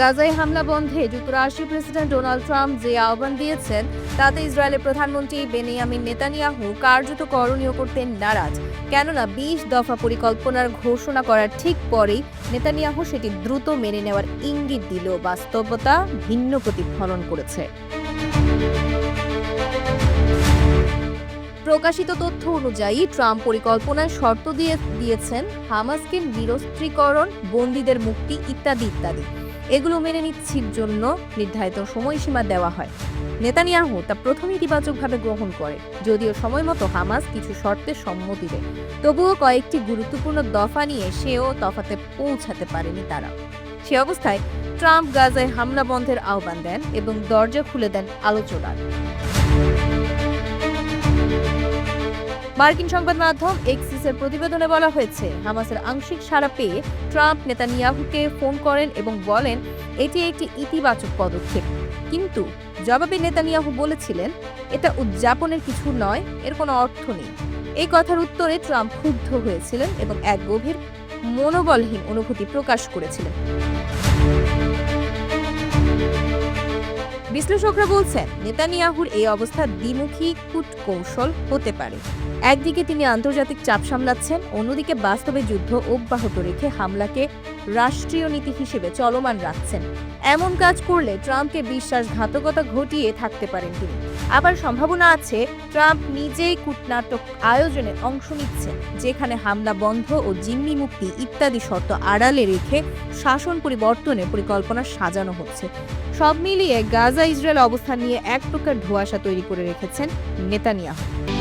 গাজায় হামলা বন্ধে যুক্তরাষ্ট্রের প্রেসিডেন্ট ডোনাল্ড ট্রাম্প যে আহ্বান দিয়েছেন, তাতে ইসরায়েলের প্রধানমন্ত্রী বেনিয়ামিন নেতানিয়াহু কার্যত করণীয় করতে নারাজ। কেননা বিশ দফা পরিকল্পনার ঘোষণা করার ঠিক পরেই নেতানিয়াহু সেটি দ্রুত মেনে নেওয়ার ইঙ্গিত দিল। বাস্তবতা ভিন্ন প্রতিফলন করেছে। প্রকাশিত তথ্য অনুযায়ী, ট্রাম্প পরিকল্পনায় শর্ত দিয়ে দিয়েছেন হামাসকে নিরস্ত্রীকরণ, বন্দীদের মুক্তি ইত্যাদি ইত্যাদি। এগুলো মেনে নিচ্ছির জন্য নির্ধারিত সময়সীমা দেওয়া হয়। নেতানিয়াহু তা প্রথম ইতিবাচকভাবে গ্রহণ করে, যদিও সময় মতো হামাস কিছু শর্তে সম্মতি দেয়। তবুও কয়েকটি গুরুত্বপূর্ণ দফা নিয়ে সেও তফাতে পৌঁছাতে পারেনি তারা। সে অবস্থায় ট্রাম্প গাজায় হামলা বন্ধের আহ্বান দেন এবং দরজা খুলে দেন আলোচনার। মার্কিন সংবাদ মাধ্যম এক্সিসের প্রতিবেদনে বলা হয়েছে, হামাসের আংশিক সাড়া পেয়ে ট্রাম্প, নেতানিয়াহুকে ফোন করেন এবং বলেন, এটি একটি ইতিবাচক পদক্ষেপ। কিন্তু জবাবে নেতানিয়াহু বলেছিলেন, এটা উদযাপনের কিছু নয়, এর কোনো অর্থ নেই। এই কথার উত্তরে ট্রাম্প ক্ষুব্ধ হয়েছিলেন এবং এক গভীর মনোবলহীন অনুভূতি প্রকাশ করেছিলেন। বিশ্লেষকরা বলছেন, নেতানিয়াহুর এই অবস্থা দ্বিমুখী কূট কৌশল হতে পারে। একদিকে তিনি আন্তর্জাতিক চাপ সামলাচ্ছেন, অন্যদিকে বাস্তবে যুদ্ধ অব্যাহত রেখে হামলাকে রাষ্ট্রীয় নীতি হিসেবে চলমান রাখছেন। এমন কাজ করলে ট্রাম্পকে বিশ্বাসঘাতকতা ঘটিয়ে থাকতে পারেন তিনি। আবার সম্ভাবনা আছে, ট্রাম্প নিজেই কূটনাটক আয়োজনে অংশ নিচ্ছেন, যেখানে হামলা বন্ধ ও জিম্মি মুক্তি ইত্যাদি শর্ত আড়ালে রেখে শাসন পরিবর্তনের পরিকল্পনা সাজানো হচ্ছে। সব মিলিয়ে গাজা ইসরায়েল অবস্থান নিয়ে এক প্রকার ধোঁয়াশা তৈরি করে রেখেছেন নেতানিয়াহু।